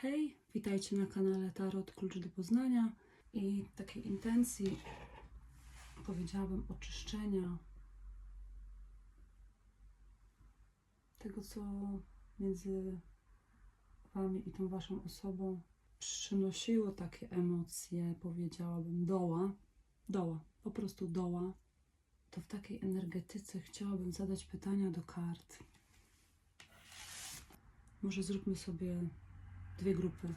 Hej, witajcie na kanale Tarot Klucz do Poznania. I takiej intencji powiedziałabym oczyszczenia tego, co między Wami i tą Waszą osobą przynosiło takie emocje, powiedziałabym, doła, doła, po prostu doła, to w takiej energetyce chciałabym zadać pytania do kart. Może zróbmy sobie dwie grupy.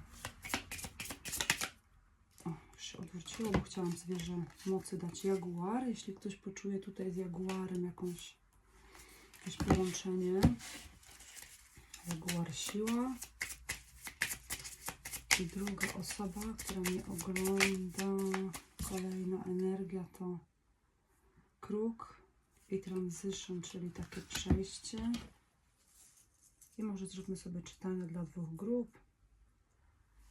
O, już się odwróciło, bo chciałam zwierzę mocy dać jaguar. Jeśli ktoś poczuje tutaj z jaguarem jakąś, jakieś połączenie. Jaguar siła. I druga osoba, która mnie ogląda, kolejna energia to kruk i transition, czyli takie przejście. I może zróbmy sobie czytanie dla dwóch grup.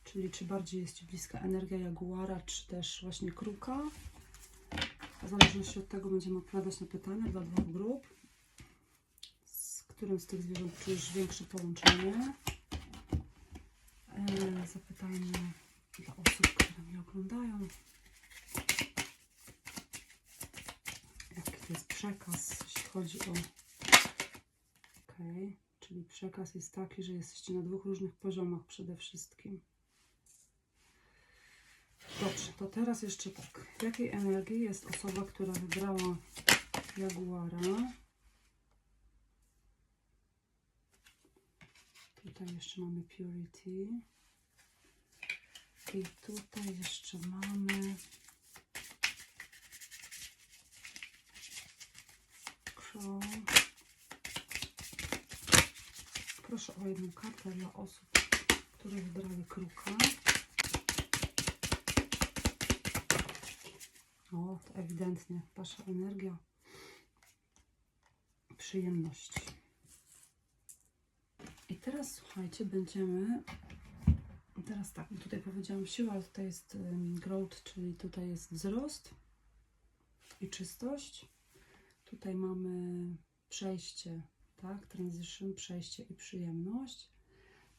Czyli czy bardziej jest Ci bliska energia jaguara, czy też właśnie kruka. W zależności od tego będziemy odpowiadać na pytania dla dwóch grup. Z którym z tych zwierząt czujesz większe połączenie? Eee, zapytajmy dla osób, które mnie oglądają. Jaki to jest przekaz, jeśli chodzi o... Okej, czyli przekaz jest taki, że jesteście na dwóch różnych poziomach przede wszystkim. Dobrze, to teraz jeszcze tak. Jakiej energii jest osoba, która wybrała Jaguara? Tutaj jeszcze mamy Purity. I tutaj jeszcze mamy Crow. Proszę o jedną kartę dla osób, które wybrały kruka. O, ewidentnie Wasza energia przyjemności. I teraz słuchajcie, będziemy. Teraz tak, tutaj powiedziałam siła, ale tutaj jest growth, czyli tutaj jest wzrost i czystość. Tutaj mamy przejście, tak? Transition, przejście i przyjemność.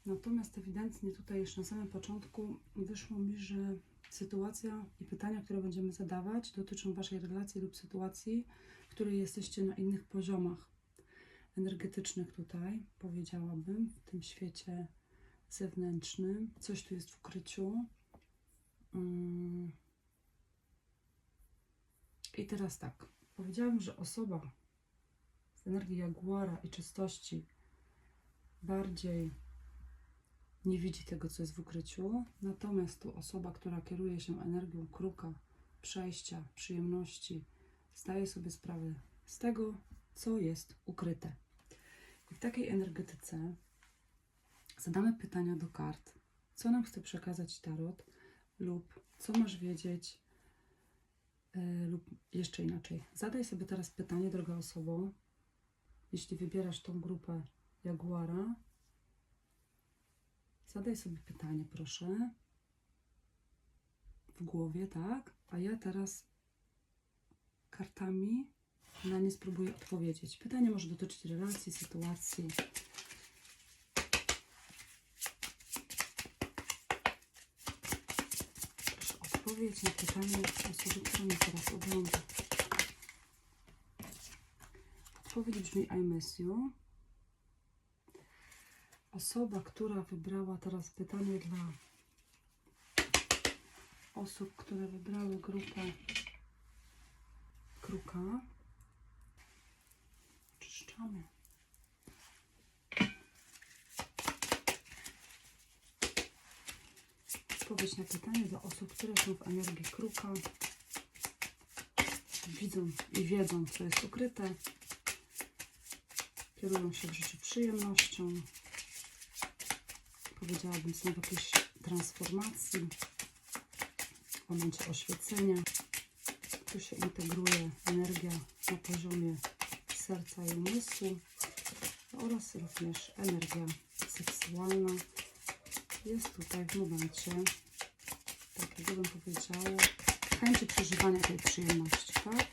Natomiast ewidentnie tutaj jeszcze na samym początku wyszło mi, że sytuacja i pytania, które będziemy zadawać, dotyczą Waszej relacji lub sytuacji, w której jesteście na innych poziomach energetycznych tutaj, powiedziałabym, w tym świecie zewnętrznym. Coś tu jest w ukryciu. Mm. I teraz tak, powiedziałabym, że osoba z energii jaguara i czystości bardziej nie widzi tego, co jest w ukryciu. Natomiast tu osoba, która kieruje się energią kruka, przejścia, przyjemności, zdaje sobie sprawę z tego, co jest ukryte. I w takiej energetyce zadamy pytania do kart, co nam chce przekazać tarot, lub co masz wiedzieć, yy, lub jeszcze inaczej. Zadaj sobie teraz pytanie, droga osobo, jeśli wybierasz tą grupę Jaguara, Zadaj sobie pytanie, proszę. W głowie, tak? A ja teraz kartami na nie spróbuję odpowiedzieć. Pytanie może dotyczyć relacji, sytuacji. Proszę odpowiedź na pytanie osoby, która mnie teraz ogląda. Odpowiedź brzmi I miss you. Osoba, która wybrała teraz pytanie dla osób, które wybrały grupę kruka. Czyszczamy. Odpowiedź na pytanie dla osób, które są w energii kruka. Widzą i wiedzą, co jest ukryte. Kierują się w życiu przyjemnością, powiedziałabym, są w jakiejś transformacji, w momencie oświecenia. Tu się integruje energia na poziomie serca i umysłu oraz również energia seksualna jest tutaj w momencie takiego bym powiedziała chęci przeżywania tej przyjemności, tak?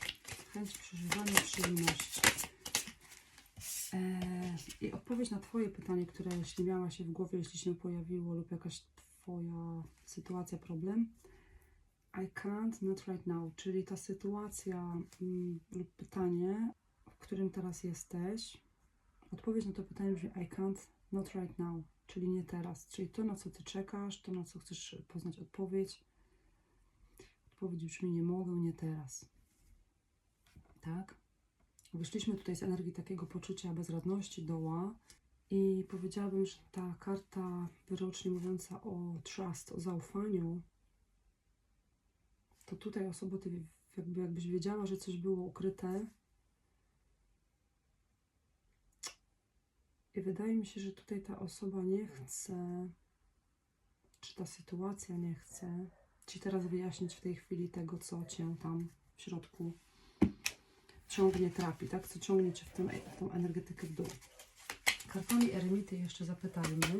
Chęć przeżywania przyjemności. Eee, I odpowiedź na Twoje pytanie, które jeśli miała się w głowie, jeśli się pojawiło, lub jakaś Twoja sytuacja, problem. I can't, not right now, czyli ta sytuacja mm, lub pytanie, w którym teraz jesteś. Odpowiedź na to pytanie brzmi I can't, not right now, czyli nie teraz. Czyli to, na co Ty czekasz, to, na co chcesz poznać odpowiedź. Odpowiedź brzmi nie mogę, nie teraz. Tak? Wyszliśmy tutaj z energii takiego poczucia bezradności, doła i powiedziałabym, że ta karta wyrocznie mówiąca o trust, o zaufaniu, to tutaj osoba, ty jakby, jakbyś wiedziała, że coś było ukryte. I wydaje mi się, że tutaj ta osoba nie chce, czy ta sytuacja nie chce Ci teraz wyjaśnić w tej chwili tego, co Cię tam w środku ciągnie, trapi, tak? Co ciągnie Cię w, tym, w tą energetykę w dół. Kartami eremity jeszcze zapytajmy.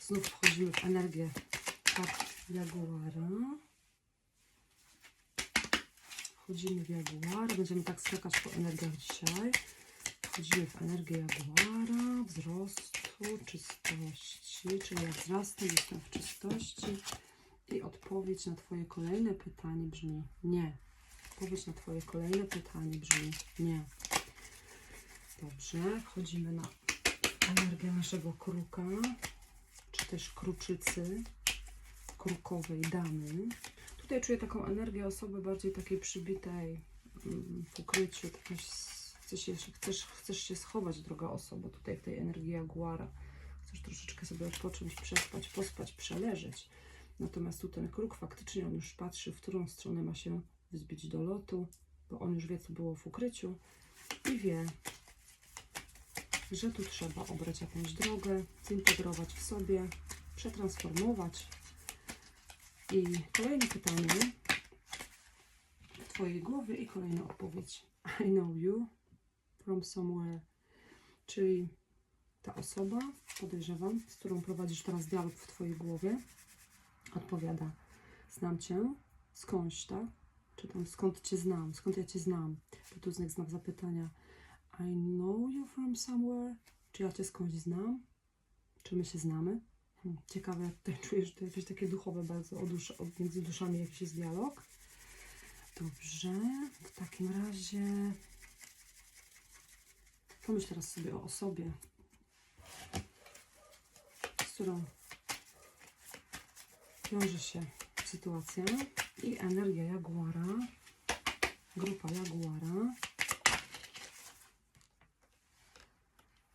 Znów wchodzimy w energię kart Jaguara. Wchodzimy w Jaguara. Będziemy tak skakać po energiach dzisiaj. Wchodzimy w energię Jaguara, wzrostu, czystości, czyli jak wzrastam, jestem w czystości. I odpowiedź na Twoje kolejne pytanie brzmi nie. Odpowiedź na Twoje kolejne pytanie brzmi nie. Dobrze, wchodzimy na energię naszego kruka, czy też kruczycy, krukowej damy. Tutaj czuję taką energię osoby bardziej takiej przybitej mm, w ukryciu, takiej chcesz, się, chcesz, chcesz się schować, droga osoba, tutaj w tej energii jaguara. Chcesz troszeczkę sobie odpocząć, przespać, pospać, przeleżeć. Natomiast tu ten kruk faktycznie on już patrzy, w którą stronę ma się wzbić do lotu, bo on już wie, co było w ukryciu i wie, że tu trzeba obrać jakąś drogę, zintegrować w sobie, przetransformować. I kolejne pytanie w Twojej głowie i kolejna odpowiedź. I know you from somewhere, czyli ta osoba, podejrzewam, z którą prowadzisz teraz dialog w Twojej głowie, odpowiada, znam Cię, skądś, tak? Czy tam skąd Cię znam, skąd ja Cię znam? Bo tu znak, znak zapytania. I know you from somewhere. Czy ja Cię skądś znam? Czy my się znamy? Hmm, ciekawe, jak tutaj czuję, że to jakieś takie duchowe bardzo, o dusz, o, między duszami jakiś jest dialog. Dobrze, w takim razie pomyśl teraz sobie o osobie, z którą wiąże się sytuacja i energia Jaguara, grupa Jaguara.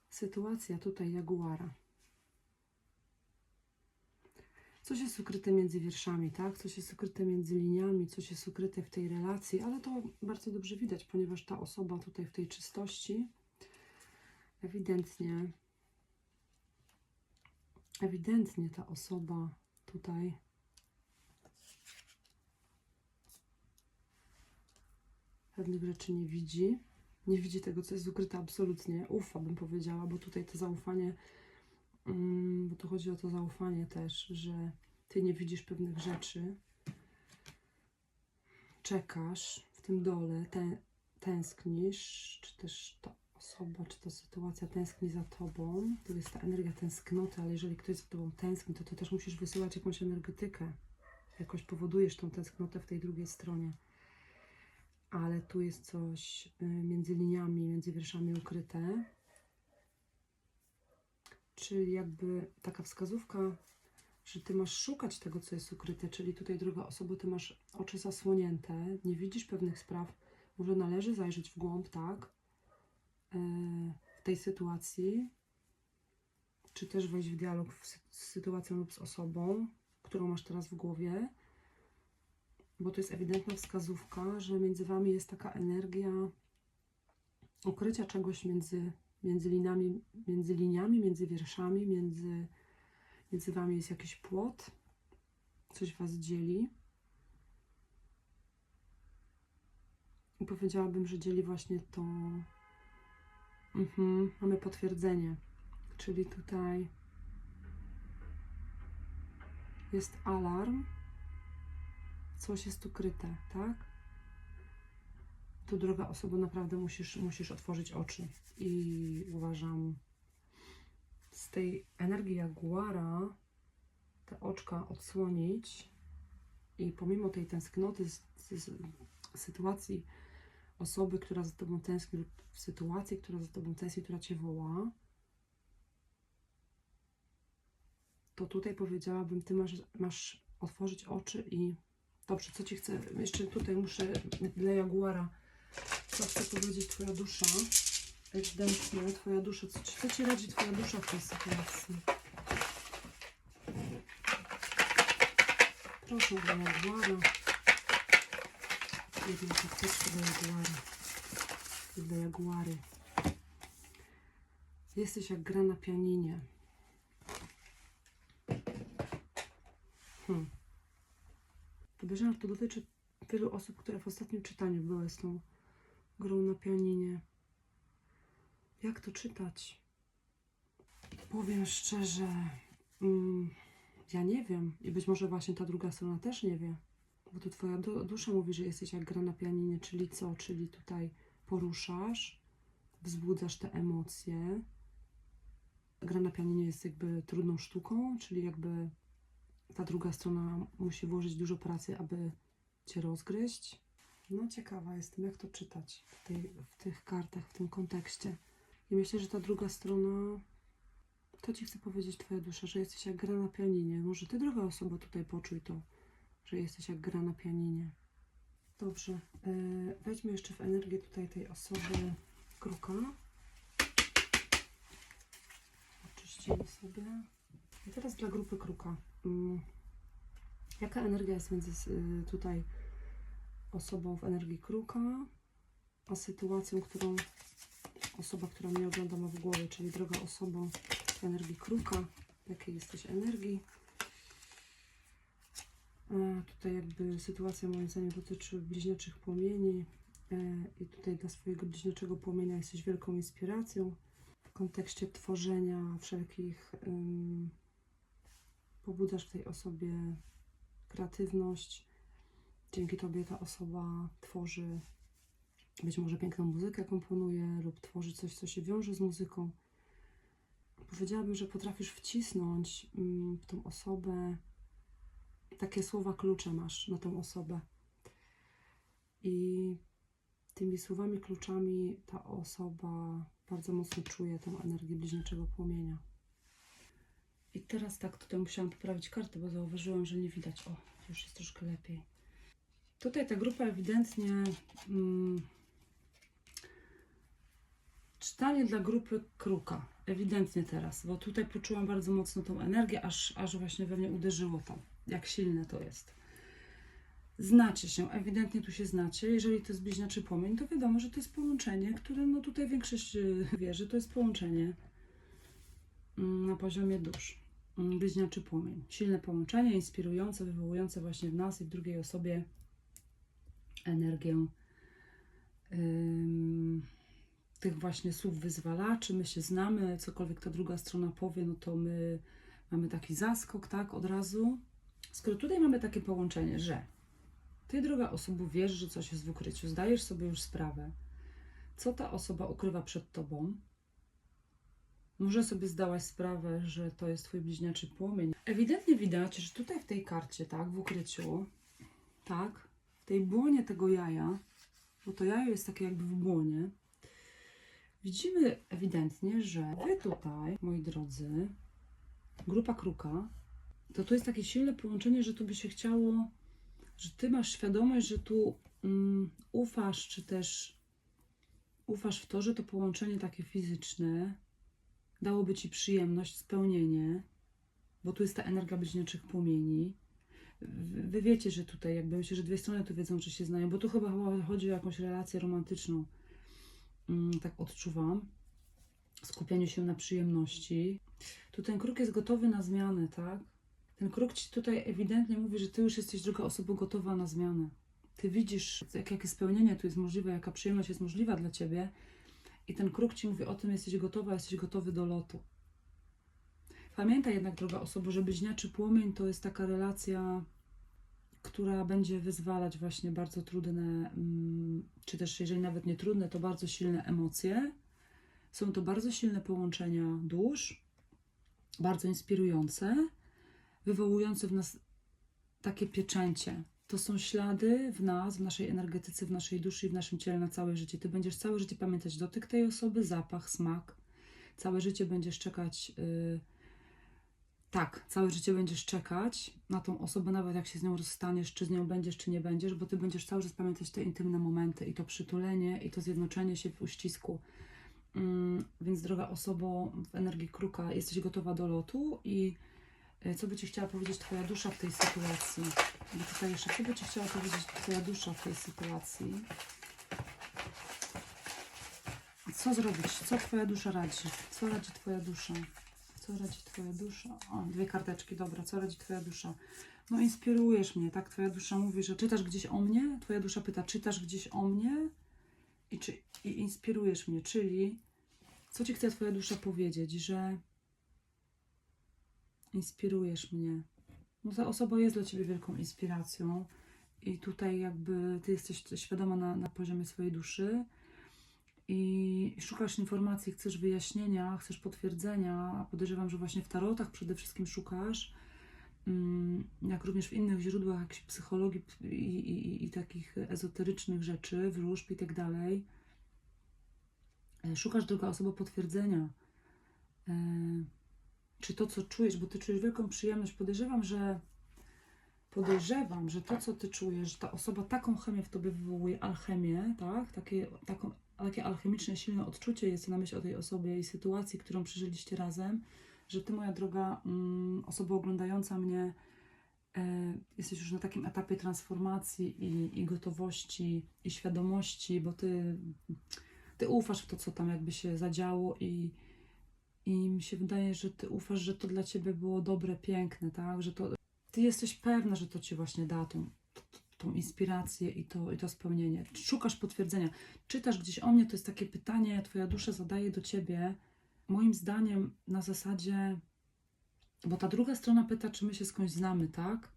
Sytuacja tutaj Jaguara. Coś jest ukryte między wierszami, tak? Coś jest ukryte między liniami, coś jest ukryte w tej relacji, ale to bardzo dobrze widać, ponieważ ta osoba tutaj w tej czystości ewidentnie ewidentnie ta osoba tutaj pewnych rzeczy nie widzi. Nie widzi tego, co jest ukryte absolutnie. Ufa, bym powiedziała, bo tutaj to zaufanie, mm, bo tu chodzi o to zaufanie też, że ty nie widzisz pewnych rzeczy. Czekasz w tym dole, te, tęsknisz, czy też ta osoba, czy ta sytuacja tęskni za tobą. To jest ta energia tęsknoty, ale jeżeli ktoś za tobą tęskni, to ty też musisz wysyłać jakąś energetykę. Jakoś powodujesz tą tęsknotę w tej drugiej stronie ale tu jest coś y, między liniami, między wierszami ukryte. Czyli jakby taka wskazówka, że ty masz szukać tego, co jest ukryte, czyli tutaj druga osoba, ty masz oczy zasłonięte, nie widzisz pewnych spraw, może należy zajrzeć w głąb, tak, e, w tej sytuacji, czy też wejść w dialog z sytuacją lub z osobą, którą masz teraz w głowie, bo to jest ewidentna wskazówka, że między Wami jest taka energia ukrycia czegoś między, między, liniami, między liniami, między wierszami, między, między Wami jest jakiś płot, coś Was dzieli. I powiedziałabym, że dzieli właśnie to. Mhm, mamy potwierdzenie, czyli tutaj jest alarm coś jest ukryte, tak? Tu droga osoba, naprawdę musisz, musisz otworzyć oczy. I uważam, z tej energii jaguara te oczka odsłonić i pomimo tej tęsknoty z, z, sytuacji osoby, która za tobą tęskni lub sytuacji, która za tobą tęskni, która cię woła, to tutaj powiedziałabym, ty masz, masz otworzyć oczy i dobrze, co ci chcę, jeszcze tutaj muszę dla Jaguara, co chce powiedzieć twoja dusza, ewidentnie twoja dusza, co, co ci radzi twoja dusza w tej sytuacji? Proszę dla Jaguara, jedną karteczkę dla Jaguara, dla Jaguary. Jesteś jak gra na pianinie. Hmm. Podejrzewam, że to dotyczy wielu osób, które w ostatnim czytaniu były z tą grą na pianinie. Jak to czytać? Powiem szczerze, mm, ja nie wiem. I być może właśnie ta druga strona też nie wie. Bo to twoja du- dusza mówi, że jesteś jak gra na pianinie, czyli co? Czyli tutaj poruszasz, wzbudzasz te emocje. Gra na pianinie jest jakby trudną sztuką, czyli jakby ta druga strona musi włożyć dużo pracy, aby cię rozgryźć. No ciekawa jestem, jak to czytać w, tej, w tych kartach, w tym kontekście. I myślę, że ta druga strona, to ci chce powiedzieć twoja dusza, że jesteś jak gra na pianinie. Może ty, druga osoba, tutaj poczuj to, że jesteś jak gra na pianinie. Dobrze, yy, wejdźmy jeszcze w energię tutaj tej osoby kruka. Oczyścimy sobie. I teraz dla grupy kruka. Mm. Jaka energia jest między y, tutaj osobą w energii kruka, a sytuacją, którą osoba, która mnie ogląda ma w głowie, czyli droga osoba w energii kruka, jakiej jesteś energii. E, tutaj jakby sytuacja moim zdaniem dotyczy bliźniaczych płomieni e, i tutaj dla swojego bliźniaczego płomienia jesteś wielką inspiracją w kontekście tworzenia wszelkich ym, pobudzasz w tej osobie kreatywność. Dzięki Tobie ta osoba tworzy być może piękną muzykę komponuje lub tworzy coś, co się wiąże z muzyką. Powiedziałabym, że potrafisz wcisnąć mm, w tą osobę takie słowa klucze masz na tą osobę. I tymi słowami kluczami ta osoba bardzo mocno czuje tą energię bliźniaczego płomienia. I teraz tak, tutaj musiałam poprawić kartę, bo zauważyłam, że nie widać. O, już jest troszkę lepiej. Tutaj ta grupa ewidentnie. Mm, czytanie dla grupy kruka. Ewidentnie teraz, bo tutaj poczułam bardzo mocno tą energię, aż, aż właśnie we mnie uderzyło to, jak silne to jest. Znacie się, ewidentnie tu się znacie. Jeżeli to jest bliźniaczy płomień, to wiadomo, że to jest połączenie, które no tutaj większość y, wie, że to jest połączenie mm, na poziomie dusz. Mm, Bliźniaczy płomień. Silne połączenie, inspirujące, wywołujące właśnie w nas i w drugiej osobie energię tych właśnie słów wyzwalaczy. My się znamy, cokolwiek ta druga strona powie, no to my mamy taki zaskok, tak, od razu. Skoro tutaj mamy takie połączenie, że ty, druga osoba, wiesz, że coś jest w ukryciu, zdajesz sobie już sprawę, co ta osoba ukrywa przed tobą, może sobie zdałaś sprawę, że to jest twój bliźniaczy płomień. Ewidentnie widać, że tutaj w tej karcie, tak, w ukryciu, tak, w tej błonie tego jaja, bo to jajo jest takie jakby w błonie, widzimy ewidentnie, że wy tutaj, moi drodzy, grupa kruka, to tu jest takie silne połączenie, że tu by się chciało, że ty masz świadomość, że tu mm, ufasz, czy też ufasz w to, że to połączenie takie fizyczne dałoby ci przyjemność, spełnienie, bo tu jest ta energia bliźniaczych płomieni. Wy wiecie, że tutaj jakby myślę, że dwie strony tu wiedzą, że się znają, bo tu chyba chodzi o jakąś relację romantyczną. Mm, tak odczuwam. Skupianiu się na przyjemności. Tu ten kruk jest gotowy na zmianę, tak? Ten kruk ci tutaj ewidentnie mówi, że ty już jesteś druga osoba gotowa na zmianę. Ty widzisz, jak, jakie spełnienie tu jest możliwe, jaka przyjemność jest możliwa dla ciebie. I ten kruk ci mówi o tym, jesteś gotowa, jesteś gotowy do lotu. Pamiętaj jednak, droga osoba, że bliźniaczy płomień to jest taka relacja, która będzie wyzwalać właśnie bardzo trudne, mm, czy też jeżeli nawet nie trudne, to bardzo silne emocje. Są to bardzo silne połączenia dusz, bardzo inspirujące, wywołujące w nas takie pieczęcie. To są ślady w nas, w naszej energetyce, w naszej duszy i w naszym ciele na całe życie. Ty będziesz całe życie pamiętać dotyk tej osoby, zapach, smak. Całe życie będziesz czekać. Yy, tak, całe życie będziesz czekać na tą osobę, nawet jak się z nią rozstaniesz, czy z nią będziesz, czy nie będziesz, bo ty będziesz cały czas pamiętać te intymne momenty i to przytulenie, i to zjednoczenie się w uścisku. Mm, więc, droga osobo w energii kruka, jesteś gotowa do lotu i co by ci chciała powiedzieć Twoja dusza w tej sytuacji? Bo tutaj jeszcze, co by ci chciała powiedzieć Twoja dusza w tej sytuacji? Co zrobić? Co Twoja dusza radzi? Co radzi Twoja dusza? Co radzi Twoja dusza? O, dwie karteczki, dobra. Co radzi Twoja dusza? No inspirujesz mnie, tak? Twoja dusza mówi, że czytasz gdzieś o mnie? Twoja dusza pyta, czytasz gdzieś o mnie? I, czy, i inspirujesz mnie, czyli co Ci chce Twoja dusza powiedzieć, że inspirujesz mnie. No ta osoba jest dla Ciebie wielką inspiracją i tutaj jakby Ty jesteś świadoma na, na poziomie swojej duszy i szukasz informacji, chcesz wyjaśnienia, chcesz potwierdzenia, a podejrzewam, że właśnie w tarotach przede wszystkim szukasz, mm, jak również w innych źródłach jakiejś psychologii i, i, i takich ezoterycznych rzeczy, wróżb i tak dalej. E, Szukasz druga osoba potwierdzenia. Czy to, co czujesz, bo ty czujesz wielką przyjemność, podejrzewam, że podejrzewam, że to, co ty czujesz, że ta osoba taką chemię w tobie wywołuje, alchemię, tak? Takie, taką, takie alchemiczne, silne odczucie jest na myśl o tej osobie i sytuacji, którą przeżyliście razem, że ty, moja droga mm, osoba oglądająca mnie, e, jesteś już na takim etapie transformacji i, i gotowości, i świadomości, bo ty, ty ufasz w to, co tam jakby się zadziało i, i mi się wydaje, że ty ufasz, że to dla ciebie było dobre, piękne, tak? Że to, ty jesteś pewna, że to ci właśnie da tą, tą inspirację i to, i to spełnienie. Szukasz potwierdzenia. Czytasz gdzieś o mnie, to jest takie pytanie, twoja dusza zadaje do ciebie, moim zdaniem na zasadzie, bo ta druga strona pyta, czy my się skądś znamy, tak?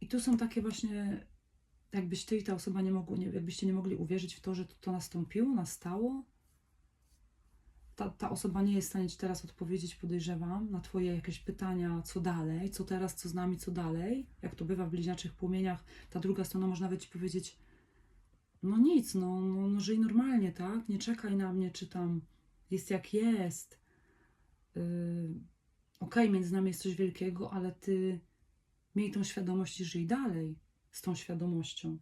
I tu są takie właśnie, jakbyś ty i ta osoba nie mogły, jakbyście nie mogli uwierzyć w to, że to, to nastąpiło, nastało. Ta, ta osoba nie jest w stanie ci teraz odpowiedzieć, podejrzewam, na twoje jakieś pytania, co dalej, co teraz, co z nami, co dalej. Jak to bywa w bliźniaczych płomieniach, ta druga strona może nawet ci powiedzieć, no nic, no, no, no żyj normalnie, tak? Nie czekaj na mnie, czy tam jest jak jest. Yy, Okej, między nami jest coś wielkiego, ale ty miej tą świadomość i żyj dalej z tą świadomością.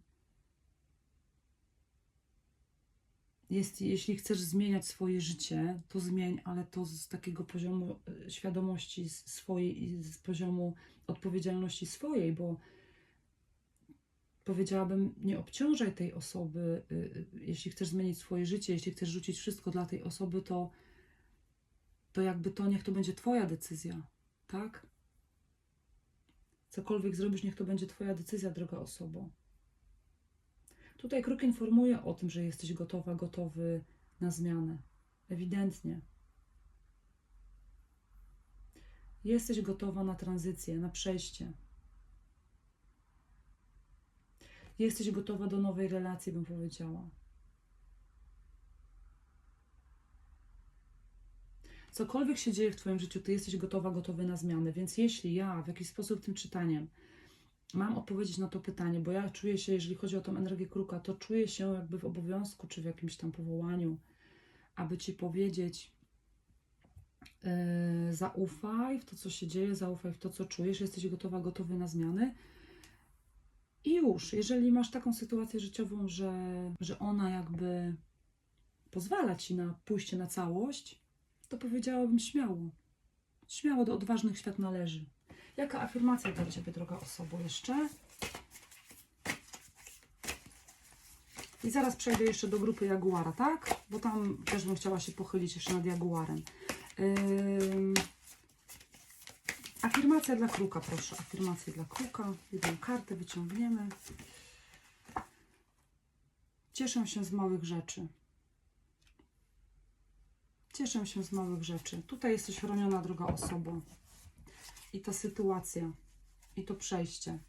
Jest, jeśli chcesz zmieniać swoje życie, to zmień, ale to z takiego poziomu e, świadomości swojej i z poziomu odpowiedzialności swojej, bo powiedziałabym, nie obciążaj tej osoby. y, y, Jeśli chcesz zmienić swoje życie, jeśli chcesz rzucić wszystko dla tej osoby, to, to jakby to niech to będzie Twoja decyzja, tak? Cokolwiek zrobisz, niech to będzie Twoja decyzja, droga osobo. Tutaj kruk informuje o tym, że jesteś gotowa, gotowy na zmianę. Ewidentnie. Jesteś gotowa na tranzycję, na przejście. Jesteś gotowa do nowej relacji, bym powiedziała. Cokolwiek się dzieje w Twoim życiu, Ty jesteś gotowa, gotowy na zmianę. Więc jeśli ja w jakiś sposób tym czytaniem mam odpowiedzieć na to pytanie, bo ja czuję się, jeżeli chodzi o tą energię kruka, to czuję się jakby w obowiązku, czy w jakimś tam powołaniu, aby Ci powiedzieć, yy, zaufaj w to, co się dzieje, zaufaj w to, co czujesz, jesteś gotowa, gotowy na zmiany. I już, jeżeli masz taką sytuację życiową, że, że ona jakby pozwala Ci na pójście na całość, to powiedziałabym śmiało. Śmiało do odważnych świat należy. Jaka afirmacja dla Ciebie, droga osobo, jeszcze? I zaraz przejdę jeszcze do grupy Jaguara, tak? Bo tam też bym chciała się pochylić jeszcze nad Jaguarem. Ym... Afirmacja dla kruka, proszę. Afirmacja dla kruka. Jedną kartę wyciągniemy. Cieszę się z małych rzeczy. Cieszę się z małych rzeczy. Tutaj jesteś chroniona, droga osoba. I ta sytuacja. i to przejście.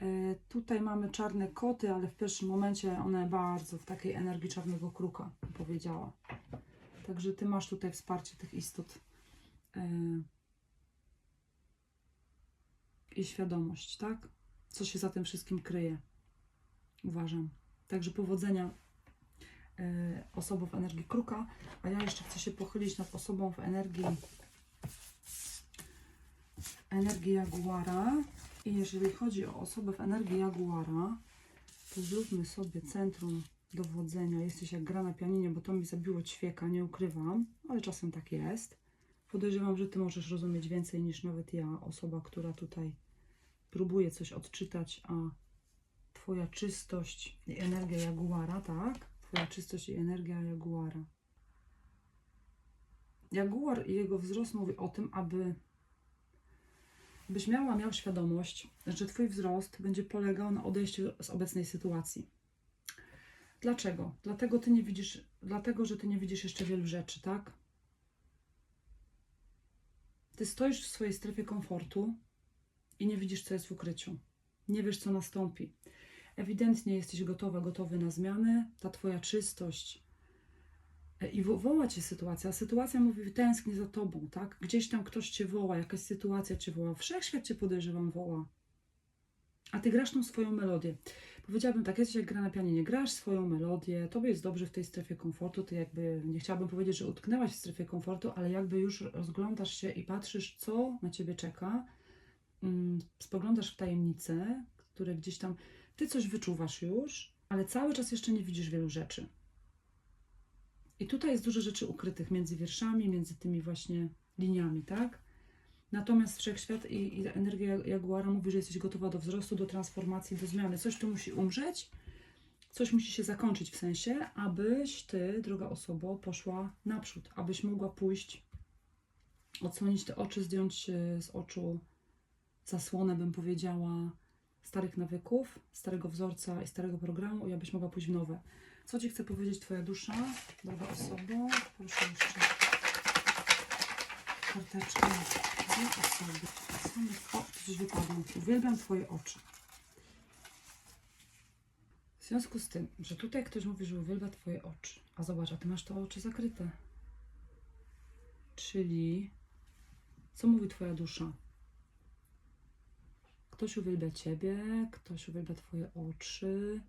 E, Tutaj mamy czarne koty, ale w pierwszym momencie one bardzo w takiej energii czarnego kruka, powiedziała. Także ty masz tutaj wsparcie tych istot e, i świadomość, tak? Co się za tym wszystkim kryje. Uważam. Także powodzenia e, osobą w energii kruka, a ja jeszcze chcę się pochylić nad osobą w energii energii jaguara. I jeżeli chodzi o osobę w energii jaguara, to zróbmy sobie centrum dowodzenia. Jesteś jak gra na pianinie, bo to mi zabiło ćwieka, nie ukrywam, ale czasem tak jest. Podejrzewam, że Ty możesz rozumieć więcej niż nawet ja, osoba, która tutaj próbuje coś odczytać, a Twoja czystość i energia jaguara, tak? Twoja czystość i energia jaguara. Jaguar i jego wzrost mówi o tym, aby byś miała, miał świadomość, że Twój wzrost będzie polegał na odejściu z obecnej sytuacji. Dlaczego? Dlatego, ty nie widzisz, dlatego, że Ty nie widzisz jeszcze wielu rzeczy, tak? Ty stoisz w swojej strefie komfortu i nie widzisz, co jest w ukryciu. Nie wiesz, co nastąpi. Ewidentnie jesteś gotowa, gotowy na zmiany. Ta Twoja czystość i wo- woła Cię sytuacja. A sytuacja mówi, tęsknię za Tobą, tak? Gdzieś tam ktoś Cię woła, jakaś sytuacja Cię woła. Wszechświat Cię podejrzewam woła. A Ty grasz tą swoją melodię. Powiedziałabym tak, jesteś jak gra na pianinie. Grasz swoją melodię, Tobie jest dobrze w tej strefie komfortu. Ty jakby, nie chciałabym powiedzieć, że utknęłaś w strefie komfortu, ale jakby już rozglądasz się i patrzysz, co na Ciebie czeka. Mm, Spoglądasz w tajemnice, które gdzieś tam... Ty coś wyczuwasz już, ale cały czas jeszcze nie widzisz wielu rzeczy. I tutaj jest dużo rzeczy ukrytych między wierszami, między tymi właśnie liniami, tak? Natomiast wszechświat i, i energia Jaguara mówi, że jesteś gotowa do wzrostu, do transformacji, do zmiany. Coś tu musi umrzeć, coś musi się zakończyć w sensie, abyś ty, droga osobo, poszła naprzód, abyś mogła pójść, odsłonić te oczy, zdjąć z oczu zasłonę, bym powiedziała, starych nawyków, starego wzorca i starego programu i abyś mogła pójść w nowe. Co Ci chce powiedzieć Twoja dusza, droga osobo? Proszę jeszcze karteczkę. Dwie osoby. Same- O, coś wypadło. Uwielbiam Twoje oczy. W związku z tym, że tutaj ktoś mówi, że uwielbia Twoje oczy, a zobacz, a Ty masz te oczy zakryte. Czyli, co mówi Twoja dusza? Ktoś uwielbia Ciebie, ktoś uwielbia Twoje oczy.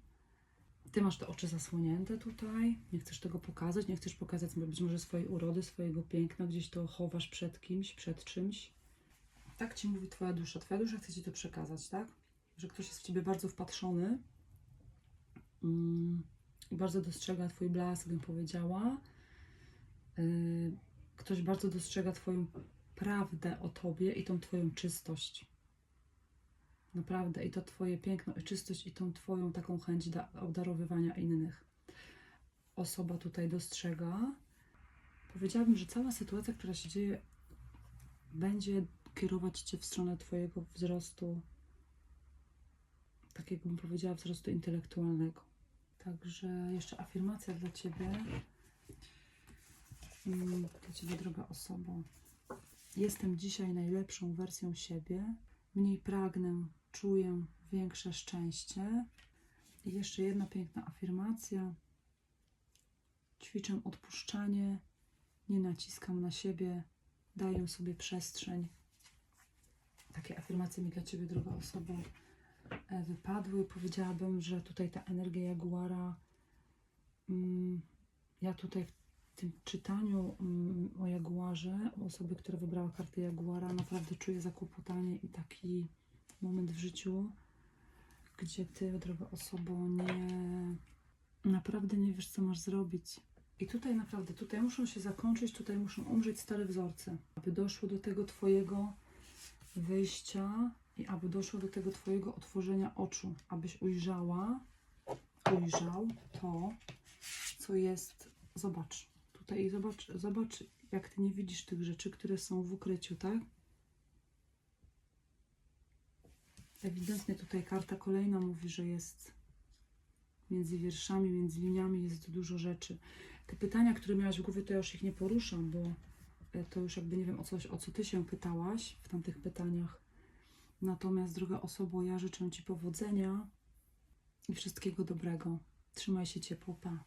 Ty masz te oczy zasłonięte tutaj, nie chcesz tego pokazać, nie chcesz pokazać być może swojej urody, swojego piękna, gdzieś to chowasz przed kimś, przed czymś. Tak ci mówi Twoja dusza. Twoja dusza chce Ci to przekazać, tak? Że ktoś jest w Ciebie bardzo wpatrzony mm, i bardzo dostrzega Twój blask, bym powiedziała. Yy, ktoś bardzo dostrzega Twoją prawdę o Tobie i tą Twoją czystość. Naprawdę, i to Twoje piękno i czystość, i tą Twoją taką chęć da, obdarowywania innych. Osoba tutaj dostrzega. Powiedziałabym, że cała sytuacja, która się dzieje, będzie kierować Cię w stronę Twojego wzrostu, takiego bym powiedziała, wzrostu intelektualnego. Także jeszcze afirmacja dla Ciebie. Mm, Dla Ciebie, droga osoba. Jestem dzisiaj najlepszą wersją siebie. Mniej pragnę, czuję większe szczęście. I jeszcze jedna piękna afirmacja. Ćwiczę odpuszczanie, nie naciskam na siebie, daję sobie przestrzeń. Takie afirmacje mi dla Ciebie, droga osoba, e, wypadły. Powiedziałabym, że tutaj ta energia jaguara, mm, ja tutaj w tym czytaniu mm, o jaguarze, osoby, która wybrała kartę jaguara, naprawdę czuję zakłopotanie i taki moment w życiu, gdzie Ty, droga osobo, nie naprawdę nie wiesz, co masz zrobić. I tutaj naprawdę, tutaj muszą się zakończyć, tutaj muszą umrzeć stare wzorce, aby doszło do tego Twojego wyjścia i aby doszło do tego Twojego otworzenia oczu, abyś ujrzała, ujrzał to, co jest. Zobacz, tutaj zobacz, zobacz, jak Ty nie widzisz tych rzeczy, które są w ukryciu, tak? Ewidentnie tutaj karta kolejna mówi, że jest między wierszami, między liniami jest dużo rzeczy. Te pytania, które miałaś w głowie, to ja już ich nie poruszam, bo e, to już jakby nie wiem o, coś, o co ty się pytałaś w tamtych pytaniach. Natomiast, druga osoba, ja życzę Ci powodzenia i wszystkiego dobrego. Trzymaj się ciepło, pa.